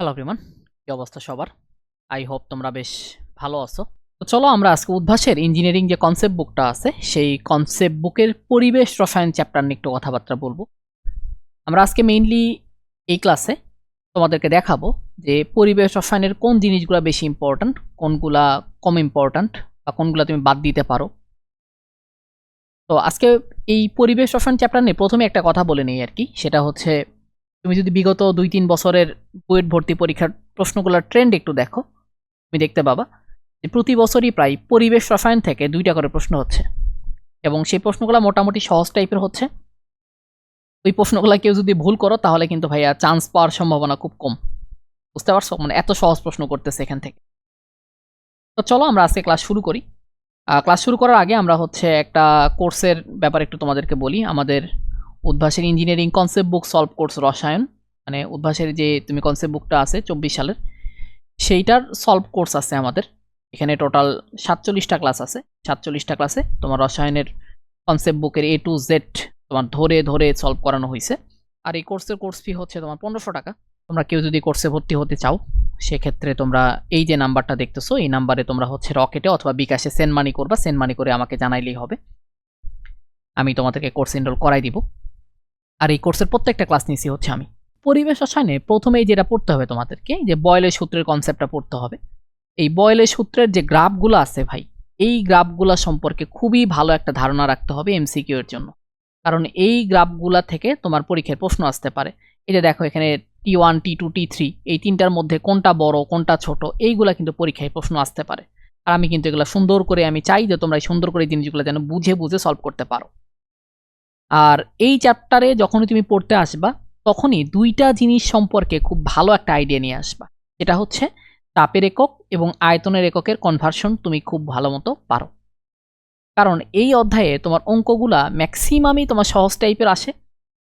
Hello everyone কি অবস্থা সবার? আই হোপ তোমরা বেশ ভালো আছো। তো চলো আমরা আজকে উদ্ভাসের ইঞ্জিনিয়ারিং যে কনসেপ্ট বুকটা আছে, সেই কনসেপ্ট বুকের পরিবেশ রসায়ন চ্যাপ্টার নিয়ে একটু কথাবার্তা বলব। আমরা আজকে মেইনলি এই ক্লাসে তোমাদেরকে দেখাবো যে পরিবেশ রসায়নের কোন জিনিসগুলো বেশি ইম্পর্ট্যান্ট কোনগুলা কম ইম্পর্ট্যান্ট বা কোনগুলা তুমি বাদ দিতে পারো। তো আজকে এই পরিবেশ রসায়ন চ্যাপ্টার নিয়ে প্রথমে একটা কথা বলে নেই আর কি, সেটা হচ্ছে তুমি যদি বিগত দুই তিন বছরের বুয়েট ভর্তি পরীক্ষার প্রশ্নগুলোর ট্রেন্ড একটু দেখো, তুমি দেখতে পাবা যে প্রতি বছরই প্রায় পরিবেশ রসায়ন থেকে দুইটা করে প্রশ্ন হচ্ছে এবং সেই প্রশ্নগুলো মোটামুটি সহজ টাইপের হচ্ছে। ওই প্রশ্নগুলো কেউ যদি ভুল করো, তাহলে কিন্তু ভাইয়া চান্স পাওয়ার সম্ভাবনা খুব কম। বুঝতে পারছ? মানে এত সহজ প্রশ্ন করতেছে এখান থেকে। তো চলো আমরা আজকে ক্লাস শুরু করি। ক্লাস শুরু করার আগে আমরা হচ্ছে একটা কোর্সের ব্যাপারে একটু তোমাদেরকে বলি। আমাদের উদ্ভাসের engineering concept book solve course রসায়ন। মানে উদ্ভাসের যে তুমি কনসেপ্ট বুকটা আছে চব্বিশ সালের, সেইটার সলভ কোর্স আছে আমাদের। এখানে টোটাল সাতচল্লিশটা ক্লাস আছে। সাতচল্লিশটা ক্লাসে তোমার রসায়নের কনসেপ্ট বুকের এ টু জেড তোমার ধরে ধরে সলভ করানো হয়েছে। আর এই কোর্সের কোর্স ফি হচ্ছে তোমার পনেরোশো টাকা। তোমরা কেউ যদি কোর্সে ভর্তি হতে চাও, সেক্ষেত্রে তোমরা এই যে নাম্বারটা দেখতেছো, এই নাম্বারে তোমরা হচ্ছে রকেটে অথবা বিকাশে সেন্ড মানি করবা। সেন্ড মানি করে আমাকে জানাইলেই হবে। আমি তোমাদেরকে কোর্স এনরোল করাই দিব। আর এই কোর্সের প্রত্যেকটা ক্লাস নিয়েছি হচ্ছে আমি। পরিবেশ রসায়নে প্রথমেই যেটা পড়তে হবে তোমাদেরকে যে বয়লের সূত্রের কনসেপ্টটা পড়তে হবে। এই বয়লের সূত্রের যে গ্রাফগুলো আছে ভাই, এই গ্রাফগুলো সম্পর্কে খুবই ভালো একটা ধারণা রাখতে হবে এমসিকিউ এর জন্য। কারণ এই গ্রাফগুলা থেকে তোমার পরীক্ষার প্রশ্ন আসতে পারে। এটা দেখো এখানে T one T two T three এই তিনটার মধ্যে কোনটা বড়, কোনটা ছোট, এইগুলা কিন্তু পরীক্ষায় প্রশ্ন আসতে পারে। আর আমি কিন্তু এগুলো সুন্দর করে আমি চাই যে তোমরা সুন্দর করে জিনিসগুলো যেন বুঝে বুঝে সলভ করতে পারো। আর এই চ্যাপ্টারে যখনই তুমি পড়তে আসবা, তখনই দুইটা জিনিস সম্পর্কে খুব ভালো একটা আইডিয়া নিয়ে আসবা। যেটা হচ্ছে তাপের একক এবং আয়তনের এককের কনভার্সন তুমি খুব ভালো মতো পারো। কারণ এই অধ্যায়ে তোমার অঙ্কগুলা ম্যাক্সিমামই তোমার সহজ টাইপের আসে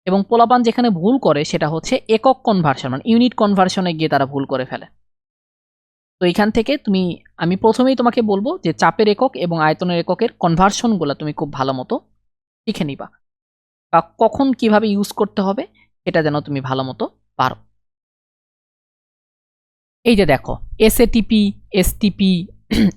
এবং পোলাপান যেখানে ভুল করে সেটা হচ্ছে একক কনভার্সন মানে ইউনিট কনভার্সনে গিয়ে তারা ভুল করে ফেলে। তো এখান থেকে তুমি, আমি প্রথমেই তোমাকে বলব যে চাপের একক এবং আয়তনের এককের কনভার্সনগুলো তুমি খুব ভালো মতো শিখে নিবা। বা কখন কীভাবে ইউজ করতে হবে, এটা যেন তুমি ভালো মতো পারো। এই যে দেখো এসএটিপি এসটিপি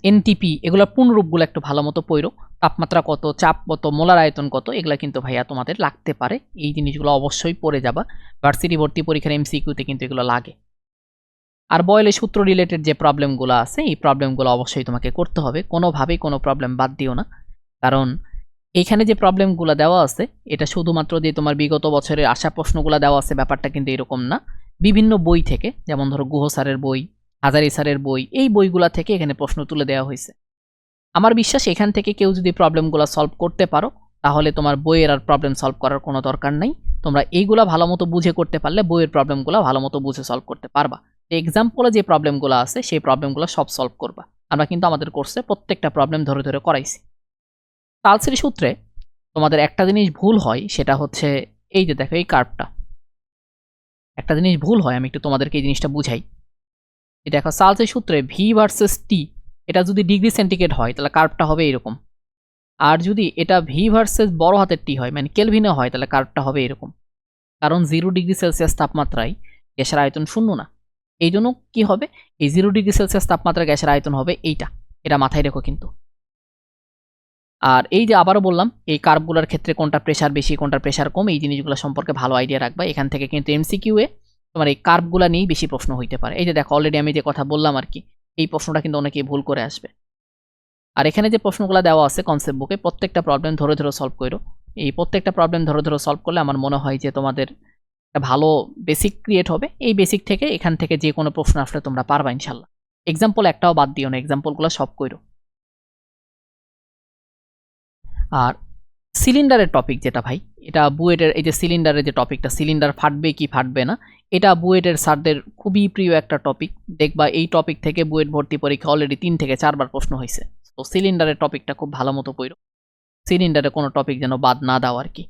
এনটিপি এগুলোর পূর্ণরূপগুলো একটু ভালো মতো পইরো তাপমাত্রা কত, চাপ কত, মোলার আয়তন কত, এগুলো কিন্তু ভাইয়া তোমাদের লাগতে পারে। এই জিনিসগুলো অবশ্যই পড়ে যাবা। ভার্সিটি ভর্তি পরীক্ষার এমসিকিউতে কিন্তু এগুলো লাগে। আর বয়েলের সূত্র রিলেটেড যে প্রবলেমগুলো আছে, এই প্রবলেমগুলো অবশ্যই তোমাকে করতে হবে। কোনোভাবেই কোনো প্রবলেম বাদ দিও না। কারণ এখানে যে প্রবলেমগুলো দেওয়া আছে, এটা শুধুমাত্র যে তোমার বিগত বছরের আশা প্রশ্নগুলো দেওয়া আছে, ব্যাপারটা কিন্তু এরকম না। বিভিন্ন বই থেকে, যেমন ধরো গুহ স্যারের বই, হাজারি স্যারের বই, এই বইগুলা থেকে এখানে প্রশ্ন তুলে দেওয়া হয়েছে। আমার বিশ্বাস এখান থেকে কেউ যদি প্রবলেমগুলো সলভ করতে পারো, তাহলে তোমার বইয়ের আর প্রবলেম সলভ করার কোনো দরকার নেই। তোমরা এইগুলা ভালো মতো বুঝে করতে পারলে বইয়ের প্রবলেমগুলো ভালো মতো বুঝে সলভ করতে পারবা। এক্সাম্পলে যে প্রবলেমগুলো আছে, সেই প্রবলেমগুলো সব সলভ করবা। আমরা কিন্তু আমাদের কোর্সে প্রত্যেকটা প্রবলেম ধরে ধরে করাইছি। তালসির সূত্রে তোমাদের একটা জিনিস ভুল হয়, সেটা হচ্ছে এই যে দেখো, এই কার্ভটা একটা জিনিস ভুল হয়, আমি একটু তোমাদেরকে এই জিনিসটা বুঝাই। এই দেখো সালসের সূত্রে ভি ভার্সেস টি এটা যদি ডিগ্রি সেন্টিগ্রেড হয়, তাহলে কার্ভটা হবে এরকম। আর যদি এটা ভি ভার্সেস বড় হাতের টি হয় মানে কেলভিনে হয়, তাহলে কার্ভটা হবে এরকম। কারণ জিরো ডিগ্রি সেলসিয়াস তাপমাত্রায় গ্যাসের আয়তন শূন্য না। এই জন্য কী হবে? এই জিরো ডিগ্রি সেলসিয়াস তাপমাত্রা গ্যাসের আয়তন হবে এইটা। এটা মাথায় রেখো কিন্তু। আর এই যে আবারও বললাম, এই কার্ভগুলোর ক্ষেত্রে কোনটা প্রেশার বেশি, কোনটা প্রেশার কম, এই জিনিসগুলো সম্পর্কে ভালো আইডিয়া রাখবা। এখান থেকে কিন্তু এমসিকিউয়ে তোমার এই কার্ভগুলো নিয়েই বেশি প্রশ্ন হইতে পারে। এই যে দেখো অলরেডি আমি যে কথা বললাম আর কি, এই প্রশ্নটা কিন্তু অনেকেই ভুল করে আসবে। আর এখানে যে প্রশ্নগুলো দেওয়া আছে কনসেপ্ট বুকে প্রত্যেকটা প্রবলেম ধরে ধরে সলভ করো এই প্রত্যেকটা প্রবলেম ধরে ধরে সলভ করলে আমার মনে হয় যে তোমাদের একটা ভালো বেসিক ক্রিয়েট হবে। এই বেসিক থেকে এখান থেকে যে কোনো প্রশ্ন আসলে তোমরা পারবা ইনশাল্লাহ। এক্সাম্পল একটাও বাদ দিও না এক্সাম্পলগুলো সব করো আর সিলিন্ডারের টপিক যেটা ভাই, এটা বুয়েটের, এই যে সিলিন্ডারের যে টপিকটা সিলিন্ডার ফাটবে কি ফাটবে না, এটা বুয়েটের স্যারদের খুবই প্রিয় একটা টপিক দেখবা এই টপিক থেকে বুয়েট ভর্তি পরীক্ষা অলরেডি তিন থেকে চারবার প্রশ্ন হয়েছে তো সিলিন্ডারের টপিকটা খুব ভালো মতো পড়ো। সিলিন্ডারে কোনো টপিক যেন বাদ না দাও আর কি।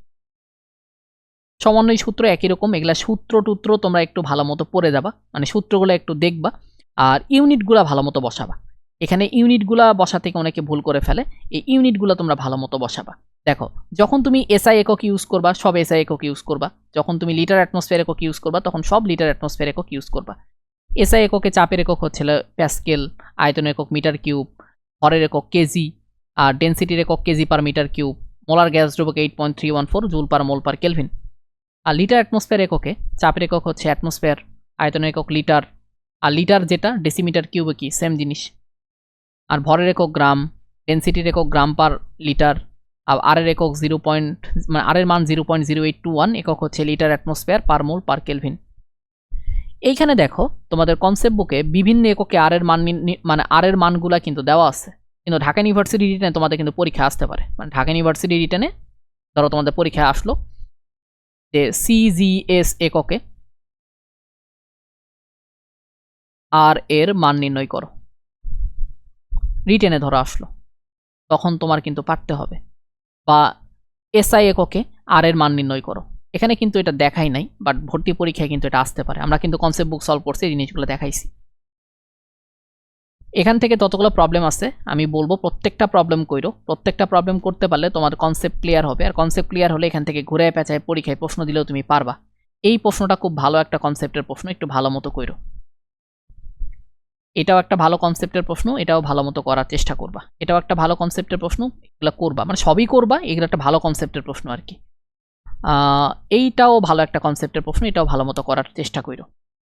সমন্বয় সূত্র একই রকম, এগুলা সূত্র টুত্র তোমরা একটু ভালো মতো পড়ে যাবা মানে সূত্রগুলো একটু দেখবা, আর ইউনিটগুলো ভালো মতো বসাবা। এখানে ইউনিটগুলা বসা থেকে অনেকে ভুল করে ফেলে। এই ইউনিটগুলো তোমরা ভালো মতো বসাবা। দেখো, যখন তুমি এসআই একক ইউজ করবা, সব এসআই একক ইউজ করবা। যখন তুমি লিটার অ্যাটমসফিয়ার একক ইউজ করবা, তখন সব লিটার অ্যাটমসফিয়ার একক ইউজ করবা। এসআই এককে চাপের একক হচ্ছে প্যাসকেল আয়তন একক মিটার কিউব হরের একক কেজি আর ডেন্সিটির একক KG per metre cube molar gas দ্রবক eight point three one four joule per mole per kelvin আর লিটার অ্যাটমসফিয়ার এককে চাপের একক হচ্ছে অ্যাটমসফিয়ার আয়তন একক লিটার আর লিটার যেটা ডেসিমিটার কিউবে কি? সেম জিনিস। আর ভরের একক গ্রাম ডেন্সিটির একক গ্রাম পার লিটার আর আরের একক জিরো পয়েন্ট মানে আরের মান zero point zero eight two one একক হচ্ছে litre atmosphere per mole per kelvin এইখানে দেখো, তোমাদের কনসেপ্ট বুকে বিভিন্ন এককে আর এর মান মানে আর এর মানগুলা কিন্তু দেওয়া আছে। কিন্তু ঢাকা ইউনিভার্সিটি রিটেনে তোমাদের কিন্তু পরীক্ষা আসতে পারে। মানে ঢাকা ইউনিভার্সিটি রিটেনে ধরো তোমাদের পরীক্ষা আসলো যে সিজিএস এককে আর এর মান নির্ণয় করো। রিটেনে ধরো আসলো। তখন তোমার কিন্তু পারতে হবে। বা এসআই এককে আর এর মান নির্ণয় করো। এখানে কিন্তু এটা দেখাই নাই বাট ভর্তি পরীক্ষায় কিন্তু এটা আসতে পারে। আমরা কিন্তু কনসেপ্ট বুক সলভ করছি, এই জিনিসগুলো দেখাইছি। এখান থেকে ততগুলো প্রবলেম আছে, আমি বলব প্রত্যেকটা প্রবলেম কইরো। প্রত্যেকটা প্রবলেম করতে পারলে তোমার কনসেপ্ট ক্লিয়ার হবে। আর কনসেপ্ট ক্লিয়ার হলে এখান থেকে ঘুরে পেঁচায় পরীক্ষায় প্রশ্ন দিলেও তুমি পারবা। এই প্রশ্নটা খুব ভালো একটা কনসেপ্টের প্রশ্ন, একটু ভালো মতো কইরো। এটাও একটা ভালো কনসেপ্টের প্রশ্ন, এটাও ভালো মতো করার চেষ্টা করবা। এটাও একটা ভালো কনসেপ্টের প্রশ্ন, এগুলো করবা। মানে সবই করবা, এগুলো একটা ভালো কনসেপ্টের প্রশ্ন আর কি। এইটাও ভালো একটা কনসেপ্টের প্রশ্ন, এটাও ভালো মতো করার চেষ্টা করো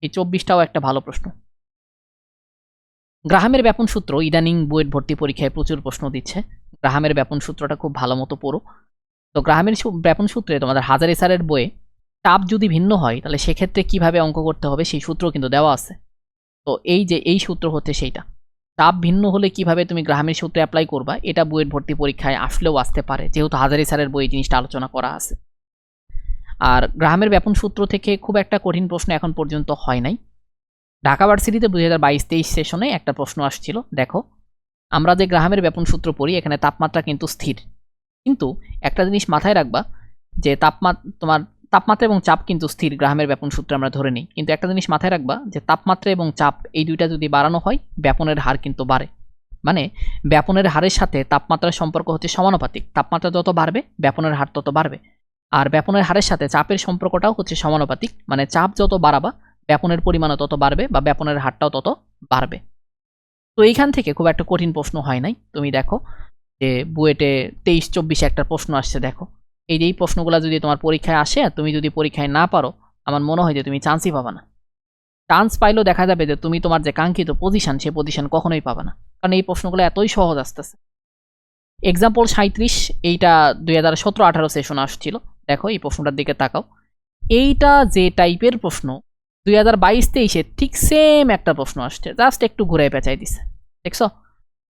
এই চব্বিশটাও একটা ভালো প্রশ্ন। গ্রাহামের ব্যাপন সূত্র ইদানিং বুয়েট ভর্তি পরীক্ষায় প্রচুর প্রশ্ন দিচ্ছে। গ্রাহামের ব্যাপন সূত্রটা খুব ভালো মতো পড়ো। তো গ্রাহামের ব্যাপন সূত্রে তোমাদের হাজারি স্যারের বইয়ে চাপ যদি ভিন্ন হয়, তাহলে সেক্ষেত্রে কীভাবে অঙ্ক করতে হবে সেই সূত্র কিন্তু দেওয়া আছে। তো এই যে, এই সূত্র হচ্ছে সেইটা। চাপ ভিন্ন হলে কীভাবে তুমি গ্রাহামের সূত্রে অ্যাপ্লাই করবা, এটা বইয়ের ভর্তি পরীক্ষায় আসলেও আসতে পারে। যেহেতু হাজারি স্যারের বই জিনিসটা আলোচনা করা আছে। আর গ্রাহামের ব্যাপন সূত্র থেকে খুব একটা কঠিন প্রশ্ন এখন পর্যন্ত হয় নাই। ঢাকা ভার্সিটিতে দুই হাজার বাইশ তেইশ সেশনে একটা প্রশ্ন আসছিল, দেখো, আমরা যে গ্রাহামের ব্যাপন সূত্র পড়ি, এখানে তাপমাত্রা কিন্তু স্থির। কিন্তু একটা জিনিস মাথায় রাখবা, যে তাপমাত্রা তোমার তাপমাত্রা এবং চাপ কিন্তু স্থির গ্রাহামের ব্যাপন সূত্রে আমরা ধরে নিই। কিন্তু একটা জিনিস মাথায় রাখবা যে তাপমাত্রা এবং চাপ এই দুইটা যদি বাড়ানো হয়, ব্যাপনের হার কিন্তু বাড়ে। মানে ব্যাপনের হারের সাথে তাপমাত্রার সম্পর্ক হচ্ছে সমানুপাতিক। তাপমাত্রা যত বাড়বে, ব্যাপনের হার তত বাড়বে। আর ব্যাপনের হারের সাথে চাপের সম্পর্কটাও হচ্ছে সমানুপাতিক। মানে চাপ যত বাড়াবা, ব্যাপনের পরিমাণও তত বাড়বে বা ব্যাপনের হারটাও তত বাড়বে। তো এইখান থেকে খুব একটা কঠিন প্রশ্ন হয় নাই। তুমি দেখো যে বুয়েটে তেইশ, চব্বিশে একটা প্রশ্ন আসছে, দেখো। এই যে এই প্রশ্নগুলো যদি তোমার পরীক্ষায় আসে, তুমি যদি পরীক্ষায় না পারো, আমার মনে হয় যে তুমি চান্সই পাবা না। চান্স পাইলেও দেখা যাবে যে তুমি তোমার যে কাঙ্ক্ষিত পজিশন সে পজিশন কখনোই পাবা না। কারণ এই প্রশ্নগুলো এতই সহজ আসতেছে। এক্সাম্পল সাঁত্রিশ এইটা দুই হাজার সতেরো আঠারো সেশন আসছিল। দেখো, এই প্রশ্নটার দিকে তাকাও। এইটা যে টাইপের প্রশ্ন, দুই হাজার বাইশ তেইশে ঠিক সেম একটা প্রশ্ন আসছে। জাস্ট একটু ঘুরে পেঁচাই দিছে। দেখছ?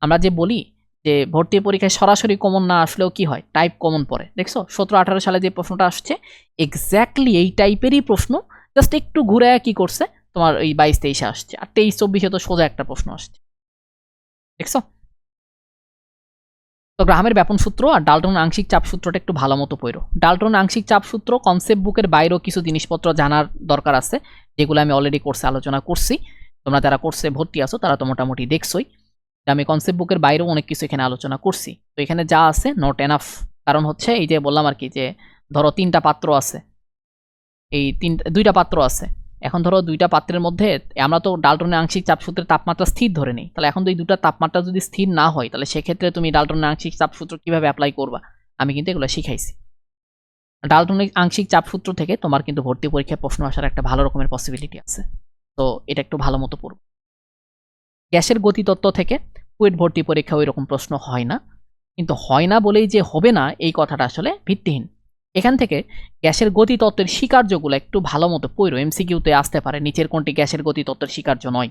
আমরা যে বলি যে ভর্তি পরীক্ষায় সরাসরি কমন না আসলেও কি হয়? টাইপ কমন পড়ে। দেখছ? সতেরো, আঠারো সালে যে প্রশ্নটা আসছে এক্স্যাক্টলি এই টাইপেরই প্রশ্ন। জাস্ট একটু ঘুরে কি করছে? তোমার এই বাইশ, তেইশে আসছে। আর তেইশ, চব্বিশে তো সোজা একটা প্রশ্ন আসছে। দেখছ? তো গ্রাহামের ব্যাপন সূত্র আর ডালটন আংশিক চাপ সূত্রটা একটু ভালো মতো পড়ো। ডালটন আংশিক চাপ সূত্র কনসেপ্ট বুকের বাইরেও কিছু জিনিসপত্র জানার দরকার আছে, যেগুলো আমি অলরেডি কোর্সে আলোচনা করছি। তোমরা যারা কোর্সে ভর্তি আছো, তারা তো মোটামুটি দেখছোই। আমি কনসেপ্ট বুকের বাইরেও অনেক কিছু এখানে আলোচনা করছি। তো এখানে যা আছে নট এনাফ কারণ হচ্ছে এই যে বললাম আর কি যে, ধরো তিনটা পাত্র আছে। এই তিন, দুইটা পাত্র আছে। এখন ধরো দুইটা পাত্রের মধ্যে, আমরা তো ডালটনের আংশিক চাপ সূত্রের তাপমাত্রা স্থির ধরে নিই। তাহলে এখন এই দুটা তাপমাত্রা যদি স্থির না হয়, তাহলে সেক্ষেত্রে তুমি ডালটনের আংশিক চাপ সূত্র কীভাবে অ্যাপ্লাই করবা? আমি কিন্তু এগুলো শিখাইছি। ডালটনিক আংশিক চাপ সূত্র থেকে তোমার কিন্তু ভর্তি পরীক্ষায় প্রশ্ন আসার একটা ভালো রকমের পসিবিলিটি আছে। তো এটা একটু ভালো মতো পড়ব গ্যাসের গতিতত্ত্ব থেকে কুয়েট ভর্তি পরীক্ষা ওই রকম প্রশ্ন হয় না। কিন্তু হয় না বলেই যে হবে না, এই কথাটা আসলে ভিত্তিহীন। এখান থেকে গ্যাসের গতিতত্ত্বের স্বীকার্যগুলো একটু ভালো মতো পড়ো। এমসিকিউতে আসতে পারে, নিচের কোনটি গ্যাসের গতিতত্ত্বের স্বীকার্য নয়।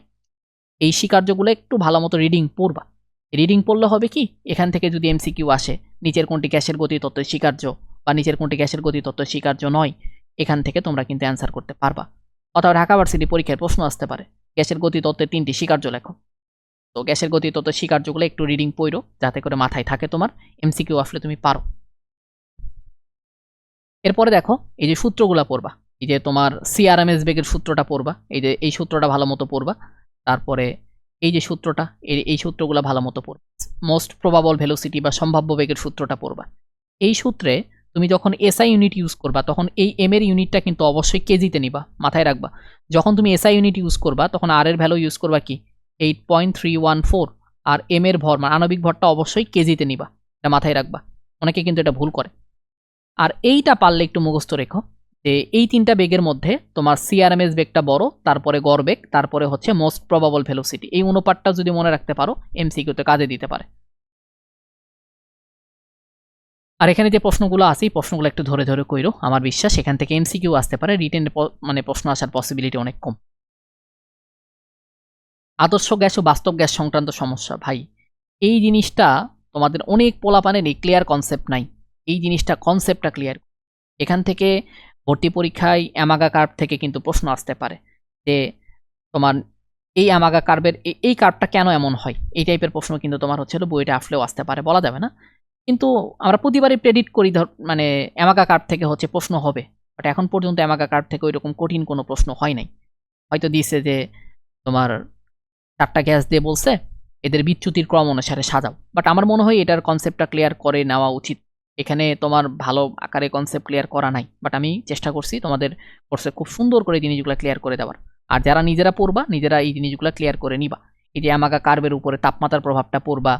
এই স্বীকার্যগুলো একটু ভালো মতো রিডিং পড়বা। রিডিং পড়লে হবে কি, এখান থেকে যদি এমসিকিউ আসে, নিচের কোনটি গ্যাসের গতিতত্ত্বের স্বীকার্য বা নিচের কোনটি গ্যাসের গতিতত্ত্বের স্বীকার্য নয়, এখান থেকে তোমরা কিন্তু অ্যান্সার করতে পারবা। অথবা ঢাকা ভার্সিটি পরীক্ষায় প্রশ্ন আসতে পারে, গ্যাসের গতিতত্ত্বের তিনটি স্বীকার্য লেখো। তো গ্যাসের গতিতত্ত্বের স্বীকার্যগুলো একটু রিডিং পড়ো যাতে করে মাথায় থাকে তোমার এমসিকিউ আসলে তুমি পারো। এরপরে দেখো, এই যে সূত্রগুলো পড়বা, এই যে তোমার সিআরএমএস বেগের সূত্রটা পড়বা, এই যে এই সূত্রটা ভালো মতো পড়বা, তারপরে এই যে সূত্রটা, এই সূত্রগুলো ভালো মতো পড়বা মোস্ট প্রবাবল ভেলোসিটি বা সম্ভাব্য বেগের সূত্রটা পড়বা। এই সূত্রে তুমি যখন এসআই ইউনিট ইউজ করবা, তখন এই এম এর ইউনিটটা কিন্তু অবশ্যই কেজিতে নিবা, মাথায় রাখবা। যখন তুমি এসআই ইউনিট ইউজ করবা, তখন আর এর ভ্যালু ইউজ করবা কি? Eight point three one four আর এম এর ভর মানে আণবিক ভরটা অবশ্যই কেজিতে নিবা, এটা মাথায় রাখবা। অনেকে কিন্তু এটা ভুল করে। আর এইটা পারলে একটু মুখস্থ রেখো, যে এই তিনটা বেগের মধ্যে তোমার সিআরএমএস বেগটা বড়, তারপরে গড় বেগ, তারপরে হচ্ছে মোস্ট প্রবাবল ভেলোসিটি এই অনুপাতটা যদি মনে রাখতে পারো এমসিকিউতে কাজে দিতে পারে। আর এখানে যে প্রশ্নগুলো আছে, এই প্রশ্নগুলো একটু ধরে ধরে কইরো। আমার বিশ্বাস এখান থেকে এমসিকিউ আসতে পারে। রিটেন মানে প্রশ্ন আসার পসিবিলিটি অনেক কম। আদর্শ গ্যাস ও বাস্তব গ্যাস সংক্রান্ত সমস্যা। ভাই, এই জিনিসটা তোমাদের অনেক পোলাপানের এই ক্লিয়ার কনসেপ্ট নাই। এই জিনিসটা কনসেপ্টটা ক্লিয়ার এখান থেকে ভর্তি পরীক্ষায় অ্যামাগা কার্ভ থেকে কিন্তু প্রশ্ন আসতে পারে যে তোমার এই অ্যামাগা কার্ভের এই কার্ভটা কেন এমন হয়? এই টাইপের প্রশ্ন কিন্তু তোমার হচ্ছে বইটা আসলেও আসতে পারে, বলা যাবে না। কিন্তু আমরা প্রতিবারই প্রেডিক্ট করি ধর মানে অ্যামাগা কার্ভ থেকে হচ্ছে প্রশ্ন হবে। বাট এখন পর্যন্ত অ্যামাগা কার্ভ থেকে ওই রকম কঠিন কোনো প্রশ্ন হয় নাই। হয়তো দিয়েছে যে তোমার চারটা গ্যাস দিয়ে বলছে, এদের বিচ্যুতির ক্রম অনুসারে সাজাও। বাট আমার মনে হয় এটার কনসেপ্টটা ক্লিয়ার করে নেওয়া উচিত। এখানে তোমার ভালো আকারে কনসেপ্ট ক্লিয়ার করা নাই। বাট আমি চেষ্টা করছি তোমাদের কোর্সে খুব সুন্দর করে জিনিসগুলো ক্লিয়ার করে দেওয়ার। আর যারা নিজেরা পড়বা, নিজেরা এই জিনিসগুলো ক্লিয়ার করে নিবা। এই যে আমাকা কার্বের উপরে তাপমাত্রার প্রভাবটা পড়বা,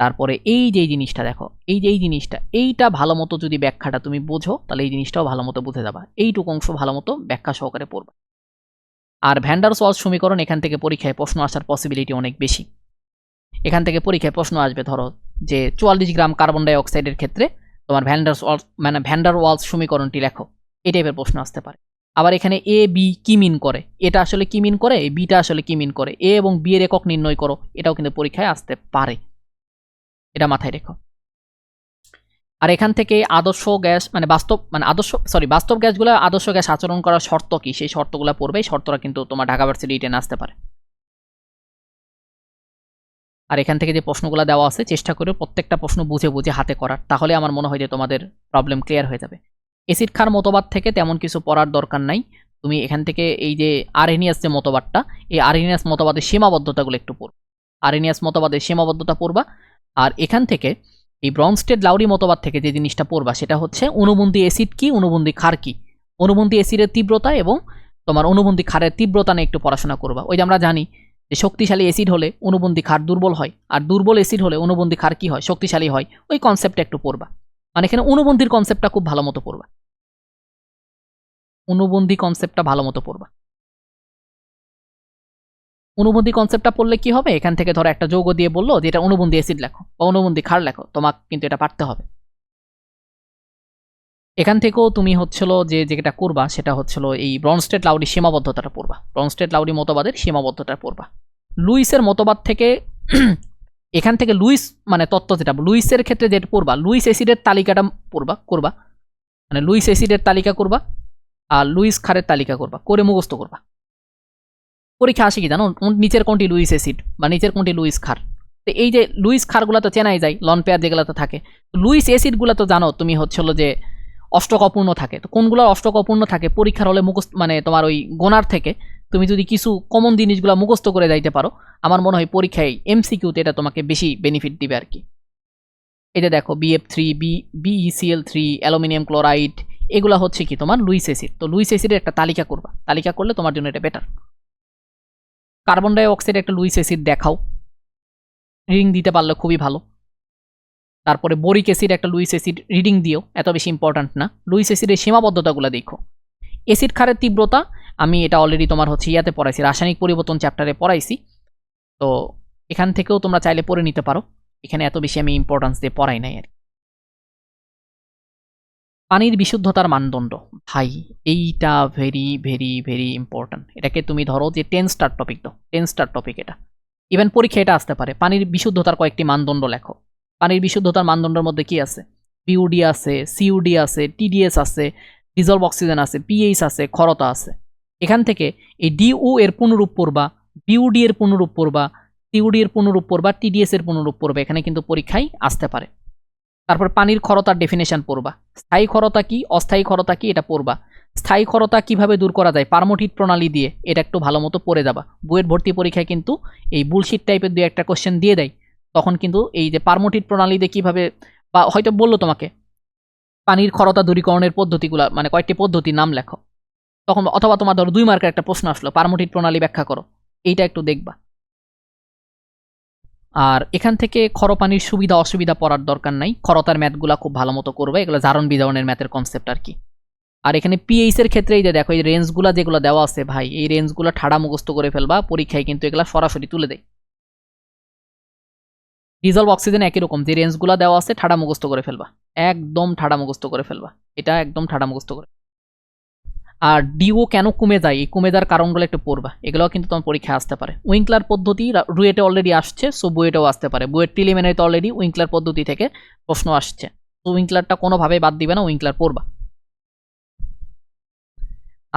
তারপরে এই যে জিনিসটা দেখো, এই যে এই জিনিসটা, এইটা ভালো মতো যদি ব্যাখ্যাটা তুমি বোঝো, তাহলে এই জিনিসটাও ভালো মতো বুঝে যাবা। এইটুকু অংশ ভালো মতো ব্যাখ্যা সহকারে পড়বা। আর ভ্যান্ডার ওয়ালস সমীকরণ এখান থেকে পরীক্ষায় প্রশ্ন আসার পসিবিলিটি অনেক বেশি। এখান থেকে পরীক্ষায় প্রশ্ন আসবে, ধরো, যে চুয়াল্লিশ গ্রাম কার্বন ডাই অক্সাইডের ক্ষেত্রে তোমার ভ্যান্ডার ওয়ালস মানে ভ্যান্ডার ওয়ালস সমীকরণটি লেখো, এই টাইপের প্রশ্ন আসতে পারে। আবার এখানে এ বি কি মিন করে? এটা আসলে কি মিন করে? বিটা আসলে কি মিন করে? এ এবং বি এর একক নির্ণয় করো, এটাও কিন্তু পরীক্ষায় আসতে পারে। এটা মাথায় রেখো। আর এখান থেকে আদর্শ গ্যাস মানে বাস্তব মানে আদর্শ সরি বাস্তব গ্যাসগুলো আদর্শ গ্যাস আচরণ করার শর্ত কি? সেই শর্তগুলো পড়বে, এই শর্তটা কিন্তু তোমার ঢাকা ভার্সিটি রিটেন আসতে পারে। আর এখান থেকে যে প্রশ্নগুলো দেওয়া আছে, চেষ্টা করে প্রত্যেকটা প্রশ্ন বুঝে বুঝে হাতে করার, তাহলে আমার মনে হয় যে তোমাদের প্রবলেম ক্লিয়ার হয়ে যাবে। এসিড খার মতবাদ থেকে তেমন কিছু পড়ার দরকার নাই। তুমি এখান থেকে এই যে আরএনিয়াস যে মতবাদটা, এই আরএনিয়াস মতবাদের সীমাবদ্ধতাগুলো একটু পড়ো। আরএনিয়াস মতবাদের সীমাবদ্ধতা পড়বা। আর এখান থেকে এই ব্রনস্টেড লাউরি মতবাদ থেকে যে জিনিসটা পড়বা, সেটা হচ্ছে অনুবন্ধী অ্যাসিড কি, অনুবন্ধী ক্ষার কি? অনুবন্ধী অ্যাসিডের তীব্রতা এবং তোমার অনুবন্ধী ক্ষারের তীব্রতা নিয়ে একটু পড়াশোনা করবা। ওই যে আমরা জানি যে শক্তিশালী অ্যাসিড হলে অনুবন্ধী ক্ষার দুর্বল হয়, আর দুর্বল অ্যাসিড হলে অনুবন্ধী ক্ষার কি হয়? শক্তিশালী হয়। ওই কনসেপ্টটা একটু পড়বা। মানে এখানে অনুবন্ধীর কনসেপ্টটা খুব ভালো মতো পড়বা। অনুবন্ধী কনসেপ্টটা ভালো মতো পড়বা। অনুবন্ধী কনসেপ্টটা পড়লে কি হবে? এখান থেকে ধরো একটা যৌগ দিয়ে বলল যে এটা অনুবন্ধী অ্যাসিড লেখো বা অনুবন্ধী ক্ষার লেখো, তোমাকে কিন্তু এটা পারতে হবে। এখান থেকেও তুমি হচ্ছিল যে যেটা করবা সেটা হচ্ছিল এই ব্রনস্টেট লাউরি সীমাবদ্ধতাটা পড়বা। ব্রনস্টেট লাউরি মতবাদের সীমাবদ্ধতা পড়বা। লুইসের মতবাদ থেকে এখান থেকে লুইস মানে তত্ত্ব যেটা, লুইসের ক্ষেত্রে যেটা পড়বা, লুইস অ্যাসিডের তালিকাটা পড়বা, করবা। মানে লুইস অ্যাসিডের তালিকা করবা আর লুইস খারের তালিকা করবা, করে মুখস্থ করবা। পরীক্ষা আসে কি জানো? নিচের কোনটি লুইস অ্যাসিড বা নিচের কোনটি লুইস খার তো এই যে লুইস খারগুলো তো চেনাই যায়, লন পেয়ার যেগুলো তো থাকে। লুইস অ্যাসিডগুলো তো জানো, তুমি হচ্ছিল যে অষ্টক অপূর্ণ থাকে। তো কোনগুলো অষ্টক অপূর্ণ থাকে? পরীক্ষার হলে মুখস্থ মানে তোমার ওই গোনার থেকে তুমি যদি কিছু কমন জিনিসগুলো মুখস্থ করে যাইতে পারো, আমার মনে হয় পরীক্ষায় এমসিকিউতে এটা তোমাকে বেশি বেনিফিট দিবে আর কি। এটা দেখো BF three B BECL three aluminium chloride, এগুলো হচ্ছে কি তোমার লুইস অ্যাসিড। তো লুইস অ্যাসিডের একটা তালিকা করবা। তালিকা করলে তোমার জন্য এটা বেটার কার্বন ডাই অক্সাইড একটা লুইস অ্যাসিড দেখাও। রিডিং দিতে পারলে খুবই ভালো। তারপরে বোরিক অ্যাসিড একটা লুইস অ্যাসিড রিডিং দিও, এত বেশি ইম্পর্ট্যান্ট না। লুইস অ্যাসিডের সীমাবদ্ধতাগুলো দেখো। অ্যাসিড খারের তীব্রতা, আমি এটা অলরেডি তোমার হচ্ছে ইয়াতে পড়াইছি, রাসায়নিক পরিবর্তন চ্যাপ্টারে পড়াইছি। তো এখান থেকেও তোমরা চাইলে পড়ে নিতে পারো। এখানে এত বেশি আমি ইম্পর্টেন্স দিয়ে পড়াই নাই আর পানির বিশুদ্ধতার মানদণ্ড। ভাই, এইটা ভেরি ভেরি ভেরি ইম্পর্ট্যান্ট এটাকে তুমি ধরো যে টেন স্টার টপিক দাও। টেন স্টার টপিক এটা। ইভেন পরীক্ষা এটা আসতে পারে। পানির বিশুদ্ধতার কয়েকটি মানদণ্ড লেখো। পানির বিশুদ্ধতার মানদণ্ডের মধ্যে কি আছে? পিউডি আছে সিউডি আছে টিডিএস আছে ডিজলভ অক্সিজেন আছে পিএইচ আছে খরতা আছে। এখান থেকে এই ডিউ এর পুনরূপ পড়বা বিউডি এর পুনরূপ পড়বা সিউডি এর পুনরূপ পড়বা টিডিএস এর পুনরূপ পড়বা। এখানে কিন্তু পরীক্ষায় আসতে পারে। তারপর পানির খরতার ডেফিনেশন পড়বা। স্থায়ী খরতা কি, অস্থায়ী খরতা কি, এটা পড়বা। স্থায়ী খরতা কীভাবে দূর করা যায়? পারমোটিট প্রণালী দিয়ে। এটা একটু ভালো মতো পড়ে যাবা। বইয়ের ভর্তি পরীক্ষায় কিন্তু এই বুলশিট টাইপের দু একটা কোশ্চেন দিয়ে দেয়। তখন কিন্তু এই যে পারমোটিট প্রণালী দিয়ে কীভাবে বা হয়তো বলল তোমাকে, পানির খরতা দূরীকরণের পদ্ধতিগুলো মানে কয়েকটি পদ্ধতি নাম লেখো। তখন অথবা তোমার ধরো দুই মার্কের একটা প্রশ্ন আসলো পারমোটিক প্রণালী ব্যাখ্যা করো। এইটা একটু দেখবা। আর এখান থেকে খরপানির সুবিধা, অসুবিধা পড়ার দরকার নাই। খরতার ম্যাথগুলো খুব ভালো মতো করবে। এগুলো জারণ বিজারণের ম্যাথের কনসেপ্ট আর কি। আর এখানে পিএইচ এর ক্ষেত্রে এই যে দেখো, এই রেঞ্জগুলো যেগুলো দেওয়া আছে ভাই, এই রেঞ্জগুলো ঠাড়া মুখস্থ করে ফেলবা, পরীক্ষায় কিন্তু এগুলো সরাসরি তুলে দেয়। ডিজলভ অক্সিজেন একই রকম, যে রেঞ্জগুলো দেওয়া আছে ঠাড়া মুখস্থ করে ফেলবা। একদম ঠাড়া মুখস্থ করে ফেলবা। এটা একদম ঠাড়া মুখস্থ করে। আর ডিও কেন কমে যায়? এই কমে যাওয়ার কারণগুলো একটু পড়বা। এগুলোও কিন্তু তোমার পরীক্ষায় আসতে পারে। উইঙ্কলার পদ্ধতি রুয়েটে অলরেডি আসছে সো বুয়েটেও আসতে পারে। বুয়েট প্রিলিমিনারিতে অলরেডি উইঙ্কলার পদ্ধতি থেকে প্রশ্ন আসছে। তো উইঙ্কলারটা কোনোভাবে বাদ দিবে না উইঙ্কলার পড়বা।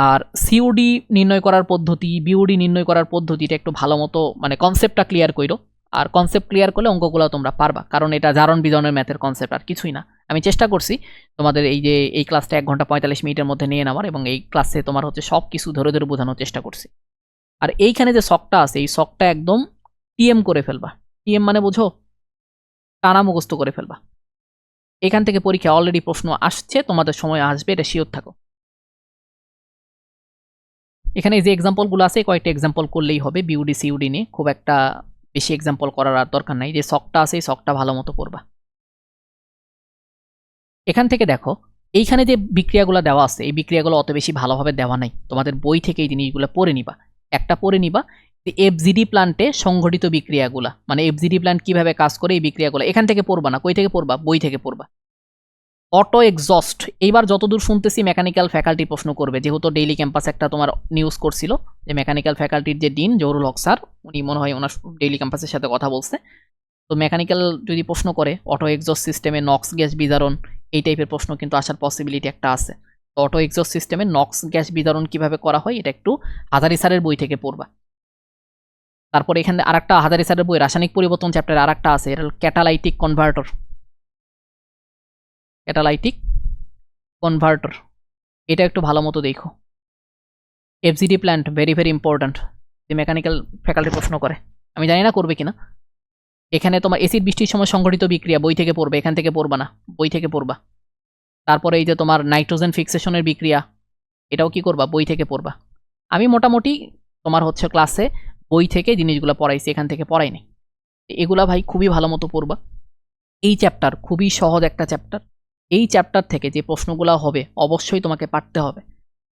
আর সিওডি নির্ণয় করার পদ্ধতি বিওডি নির্ণয় করার পদ্ধতিটা একটু ভালো মতো মানে কনসেপ্টটা ক্লিয়ার করো আর কনসেপ্ট ক্লিয়ার করলে অঙ্কগুলো তোমরা পারবা, কারণ এটা জারণ বিজনের ম্যাথের কনসেপ্ট আর কিছুই না। আমি চেষ্টা করছি তোমাদের এই যে, এই ক্লাসটা এক ঘণ্টা পঁয়তাল্লিশ মিনিটের মধ্যে নিয়ে নেওয়ার এবং এই ক্লাসে তোমার হচ্ছে সব কিছু ধরে ধরে বোঝানোর চেষ্টা করছি। আর এইখানে যে শখটা আছে, এই শখটা একদম টিএম করে ফেলবা। টিএম মানে বোঝো? টানা মুখস্থ করে ফেলবা। এখান থেকে পরীক্ষা অলরেডি প্রশ্ন আসছে, তোমাদের সময় আসবে, এটা শিওর থাকো। এখানে যে এক্সাম্পলগুলো আছে কয়েকটা এক্সাম্পল করলেই হবে বিউডি সিউডি নিয়ে। খুব একটা বেশি এক্সাম্পল করার আর দরকার নাই। যে শখটা আছে, এই শখটা ভালো মতো করবা এখান থেকে দেখো, এইখানে যে বিক্রিয়াগুলো দেওয়া আছে, এই বিক্রিয়াগুলো অত বেশি ভালোভাবে দেওয়া নাই। তোমাদের বই থেকে এই জিনিসগুলো পড়ে নিবা। একটা পড়ে নিবা এফজিডি প্ল্যান্টে সংঘটিত বিক্রিয়াগুলা মানে এফজিডি প্ল্যান্ট কীভাবে কাজ করে এই বিক্রিয়াগুলো। এখান থেকে পড়বা না, কই থেকে পড়বা? বই থেকে পড়বা। অটো এক্সস্ট এইবার যতদূর শুনতেছি মেকানিক্যাল ফ্যাকাল্টি প্রশ্ন করবে। যেহেতু ডেইলি ক্যাম্পাস একটা তোমার নিউজ করছিল, যে মেকানিক্যাল ফ্যাকাল্টির যে ডিন জহুরুল হক স্যার, উনি মনে হয় ওনার ডেইলি ক্যাম্পাসের সাথে কথা বলছে। তো মেকানিক্যাল যদি প্রশ্ন করে অটো এক্সস্ট সিস্টেমে নক্স গ্যাস বিতরণ এই টাইপের প্রশ্ন কিন্তু আসার পসিবিলিটি একটা আছে। তো অটো এক্সস্ট সিস্টেমে নক্স গ্যাস বিতরণ কীভাবে করা হয়, এটা একটু হাজারি স্যারের বই থেকে পড়বা। তারপর এখানে আরেকটা হাজারি স্যারের বই, রাসায়নিক পরিবর্তন চ্যাপ্টারে আরেকটা আছে, এটা ক্যাটালাইটিক কনভার্টর ক্যাটালাইটিক কনভার্টর এটা একটু ভালো মতো দেখো। FGD plant very very important যে মেকানিক্যাল ফ্যাকাল্টি প্রশ্ন করে। আমি জানি না করবে কিনা। এখানে তোমার এসিড বৃষ্টির সময় সংঘটিত বিক্রিয়া, বই থেকে পড়বে, এখান থেকে পড়বা না, বই থেকে পড়বা। তারপরে এই যে তোমার নাইট্রোজেন ফিক্সেশনের বিক্রিয়া, এটাও কি করবা? বই থেকে পড়বা। আমি মোটামুটি তোমার হচ্ছে ক্লাসে বই থেকে জিনিসগুলো পড়াইছি, এখান থেকে পড়াইনি। এগুলা ভাই খুবই ভালো মতো পড়বা। এই চ্যাপ্টার খুবই সহজ একটা চ্যাপ্টার এই চ্যাপ্টার থেকে যে প্রশ্নগুলো হবে, অবশ্যই তোমাকে পারতে হবে।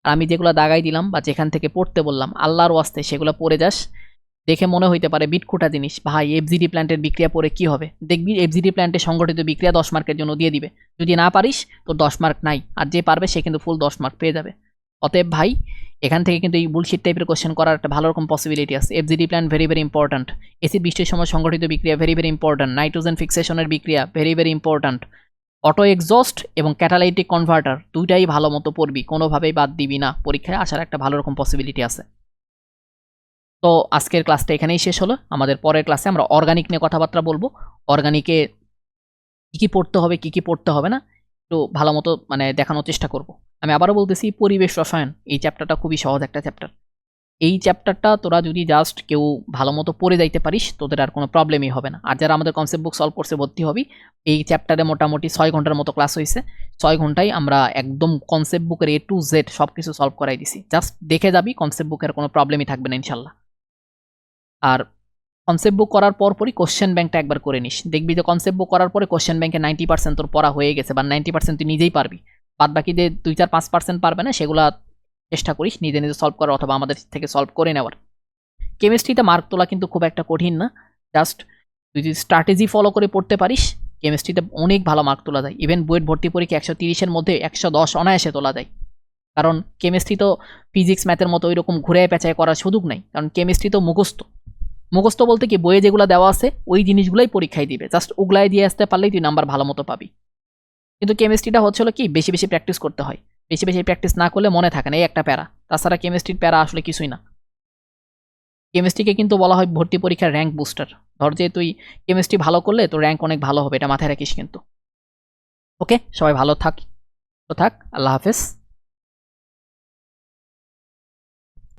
আর আমি যেগুলো দাগাই দিলাম বা যেখান থেকে পড়তে বললাম, আল্লাহর ওয়াস্তে সেগুলো পড়ে যাস। দেখে মনে হইতে পারে বিটখুটা জিনিস। ভাই এফজিডি প্ল্যান্টের বিক্রিয়া পরে কি হবে? দেখবি এফজিডি প্ল্যান্টে সংগঠিত বিক্রিয়া দশ মার্কের জন্য দিয়ে দিবে। যদি না পারিস, তোর দশ মার্ক নাই। আর যে পারবে, সে কিন্তু ফুল দশ মার্ক পেয়ে যাবে। অতএব ভাই, এখান থেকে কিন্তু এই বুলশিট টাইপের কোশ্চেন করার একটা ভালো রকম পসিবিলিটি আছে। FGD plant very very important acid বৃষ্টির সময় সংগঠিত বিক্রিয়া ভেরি ভেরি ইম্পর্ট্যান্ট নাইট্রোজেন ফিক্সেশনের বিক্রিয়া very very important auto exhaust এবং ক্যাটালাইটিক কনভার্টার দুইটাই ভালো মতো পড়বি। কোনোভাবেই বাদ দিবি না। পরীক্ষায় আসার একটা ভালো রকম পসিবিলিটি আছে। তো আজকের ক্লাসটা এখানেই শেষ হলো। আমাদের পরের ক্লাসে আমরা অর্গানিক নিয়ে কথাবার্তা বলব। অর্গানিকে কী কী পড়তে হবে, কী কী পড়তে হবে না, একটু ভালো মতো মানে দেখানোর চেষ্টা করব। আমি আবারও বলতেছি, পরিবেশ রসায়ন, এই চ্যাপ্টারটা খুবই সহজ একটা চ্যাপ্টার এই চ্যাপ্টারটা তোরা যদি জাস্ট কেউ ভালো মতো পড়ে যাইতে পারিস, তোদের আর কোনো প্রবলেমই হবে না। আর যারা আমাদের কনসেপ্ট বুক সলভ করছে, ভর্তি হবি, এই চ্যাপ্টারে মোটামুটি ছয় ঘণ্টার মতো ক্লাস হয়েছে ছয় ঘন্টায় আমরা একদম কনসেপ্ট বুকের এ টু জেড সব কিছু সলভ করাই দিছি। জাস্ট দেখে যাবি কনসেপ্ট বুকের কোনো প্রবলেমই থাকবে না, ইনশাল্লাহ। আর কনসেপ্ট বুক করার পর পরই কোশ্চেন ব্যাংকটা একবার করে নিস। দেখবি যে কনসেপ্ট বুক করার পরে কোশ্চেন ব্যাংকে নাইনটি পার্সেন্ট তোর পড়া হয়ে গেছে বা নাইনটি পার্সেন্ট তুই নিজেই পারবি। বাদ বাকি যে দুই চার পাঁচ পার্সেন্ট পারবে না, সেগুলো চেষ্টা করিস নিজে নিজে সলভ করার অথবা আমাদের থেকে সলভ করে নেওয়ার। কেমিস্ট্রিতে মার্ক তোলা কিন্তু খুব একটা কঠিন না। জাস্ট তুই যদি স্ট্র্যাটেজি ফলো করে পড়তে পারিস কেমিস্ট্রিতে অনেক ভালো মার্ক তোলা যায়। ইভেন বুয়েট ভর্তি পরীক্ষা একশো তিরিশের মধ্যে একশো দশ অনায়াসে তোলা যায়। কারণ কেমিস্ট্রি তো ফিজিক্স ম্যাথের মতো ওই রকম ঘুরে পেঁচায় করার সুযোগ নাই। কারণ কেমিস্ট্রি তো মুখস্থ। মুখস্থ বলতে কি বইয়ে যেগুলো দেওয়া আছে, ওই জিনিসগুলোই পরীক্ষায় দিবে। জাস্ট ওগুলাই দিয়ে আসতে পারলেই তুই নাম্বার ভালো মতো পাবি। কিন্তু কেমিস্ট্রিটা হচ্ছিল কি, বেশি বেশি প্র্যাকটিস করতে হয়। বেশি বেশি প্র্যাকটিস না করলে মনে থাকে না, এই একটা প্যারা। তাছাড়া কেমিস্ট্রির প্যারা আসলে কিছুই না। কেমিস্ট্রিকে কিন্তু বলা হয় ভর্তি পরীক্ষার র্যাঙ্ক বুস্টার ধর যে তুই কেমিস্ট্রি ভালো করলে তোর র্যাঙ্ক অনেক ভালো হবে, এটা মাথায় রাখিস কিন্তু। ওকে সবাই ভালো থাক তো থাক, আল্লাহ হাফেজ।